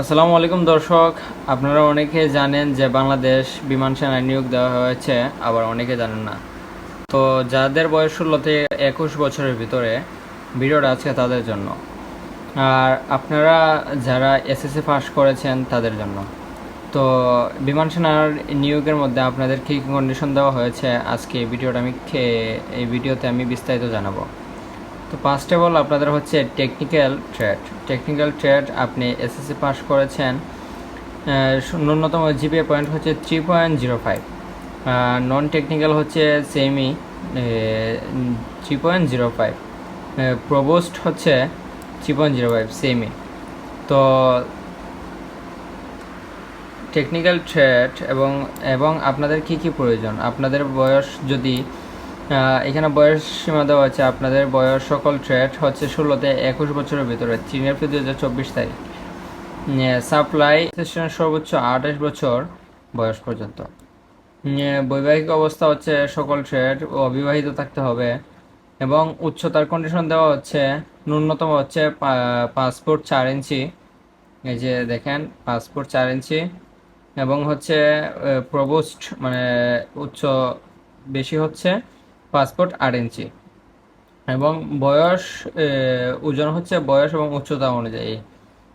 আসসালামু আলাইকুম দর্শক, আপনারা অনেকে জানেন যে বাংলাদেশ বিমান সেনায় নিয়োগ দেওয়া হয়েছে, আবার অনেকে জানেন না। তো যাদের বয়স ষোলো থেকে একুশ বছরের ভিতরে, ভিডিওটা আছে তাদের জন্য। আর আপনারা যারা এসএসসি পাস করেছেন, তাদের জন্য। তো বিমান সেনার নিয়োগের মধ্যে আপনাদের কী কী কন্ডিশন দেওয়া হয়েছে, আজকে এই ভিডিওটা আমি এই ভিডিওতে আমি বিস্তারিত জানাব। তো ফার্স্ট অফ অল আপনাদের হচ্ছে টেকনিক্যাল ট্রেড টেকনিক্যাল ট্রেড আপনি এসএসসি পাস করেছেন ন্যূনতম জিপিএ পয়েন্ট হচ্ছে three point zero five non technical হচ্ছে semi three point zero five প্রবোস্ট হচ্ছে three point zero five semi তো টেকনিক্যাল ট্রেড এবং এবং আপনাদের কি কি প্রয়োজন? আপনাদের বয়স যদি এখানে বয়স সীমা দেওয়া আছে। আপনাদের বয়স সকল ট্রেড হচ্ছে ষোলোতে একুশ বছরের ভিতরে তিন এপ্রিল দু হাজার চব্বিশ তারিখ। সাপ্লাই সর্বোচ্চ আঠাশ বছর বয়স পর্যন্ত। বৈবাহিক অবস্থা হচ্ছে সকল ট্রেড ও অবিবাহিত থাকতে হবে এবং উচ্চতার কন্ডিশন দেওয়া হচ্ছে, ন্যূনতম হচ্ছে পাসপোর্ট চার ইঞ্চি। এই যে দেখেন পাসপোর্ট চার ইঞ্চি এবং হচ্ছে প্রবোস্ট মানে উচ্চ বেশি হচ্ছে। পাসপোর্ট আট ইঞ্চি। এবং বয়স ওজন হচ্ছে বয়স এবং উচ্চতা অনুযায়ী।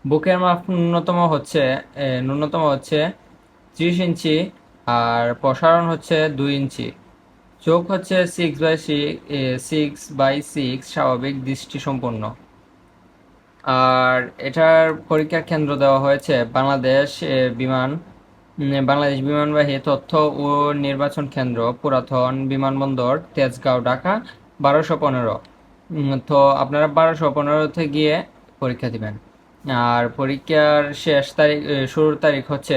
বুকের মাপ ন্যূনতম হচ্ছে ন্যূনতম হচ্ছে ত্রিশ ইঞ্চি আর প্রসারণ হচ্ছে দুই ইঞ্চি। চোখ হচ্ছে six by six by six স্বাভাবিক দৃষ্টি সম্পন্ন আর এটার পরীক্ষার কেন্দ্র দেওয়া হয়েছে বাংলাদেশ বিমান বাংলাদেশ বিমানবাহী তথ্য ও নির্বাচন কেন্দ্র, পুরাতন বিমানবন্দর, তেজগাঁও, ঢাকা, বারোশো পনেরো। তো আপনারা বারোশো পনেরোতে গিয়ে পরীক্ষা দিবেন। আর পরীক্ষার শেষ তারিখ শুরুর তারিখ হচ্ছে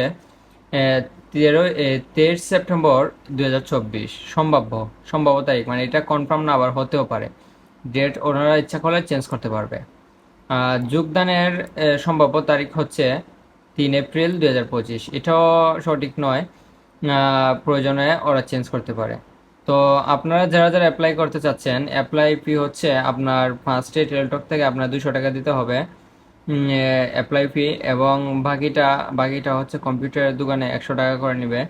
তেরো তেইশ সেপ্টেম্বর দু হাজার চব্বিশ। সম্ভাব্য সম্ভাব্য তারিখ মানে এটা কনফার্ম না, আবার হতেও পারে। ডেট ওনারা ইচ্ছা করলে চেঞ্জ করতে পারবে। যোগদানের সম্ভাব্য তারিখ হচ্ছে তিন এপ্রিল দুই হাজার পঁচিশ। এটাও সঠিক নয়। প্রয়োজনে ওরা চেঞ্জ করতে পারে। তো আপনারা যারা যারা অ্যাপ্লাই করতে চাচ্ছেন অ্যাপ্লাই ফি হচ্ছে আপনার ফার্স্টে টেলটক থেকে আপনার দুশো টাকা দিতে হবে। অ্যাপ্লাই ফি এবং বাকিটা বাকিটা হচ্ছে কম্পিউটারের দোকানে একশো টাকা করে নেবে।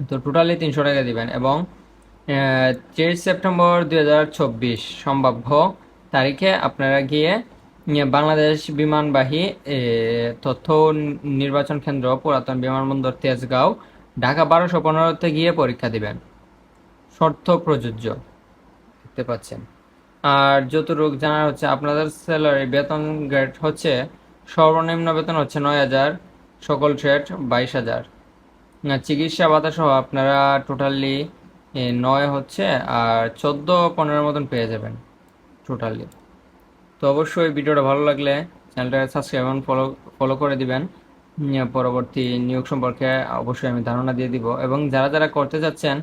তো টোটালি তিনশো টাকা দিবেন এবং তেইশ সেপ্টেম্বর দুই হাজার চব্বিশ সম্ভাব্য তারিখে আপনারা গিয়ে বাংলাদেশ বিমানবাহী তথ্য নির্বাচন কেন্দ্র পুরাতন বিমানবন্দর তেজগাঁও ঢাকা বারোশো পনেরোতে গিয়ে পরীক্ষা দিবেন। শর্ত প্রযোজ্য। দেখতে পাচ্ছেন। আর যতটুকু জানার হচ্ছে, আপনাদের স্যালারি বেতন গ্রেড হচ্ছে, সর্বনিম্ন বেতন হচ্ছে নয় হাজার, সকল ট্রেড বাইশ হাজার। চিকিৎসা ভাতা সহ আপনারা টোটালি নয় হচ্ছে, আর চোদ্দ পনেরোর মতন পেয়ে যাবেন টোটালি তো অবশ্যই ভিডিওটা ভালো লাগলে চ্যানেলটা সাবস্ক্রাইব এবং ফলো ফলো করে দিবেন। পরবর্তী নিয়োগ সম্পর্কে অবশ্যই আমি ধারণা দিয়ে দিব এবং যারা যারা করতে চাচ্ছেন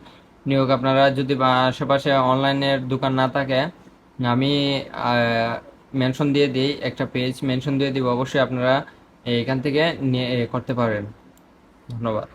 নিয়োগ, আপনারা যদি আশেপাশে অনলাইনের দোকান না থাকে, আমি মেনশন দিয়ে দিই, একটা পেজ মেনশন দিয়ে দিব, অবশ্যই আপনারা এখান থেকে নিয়ে করতে পারেন। ধন্যবাদ।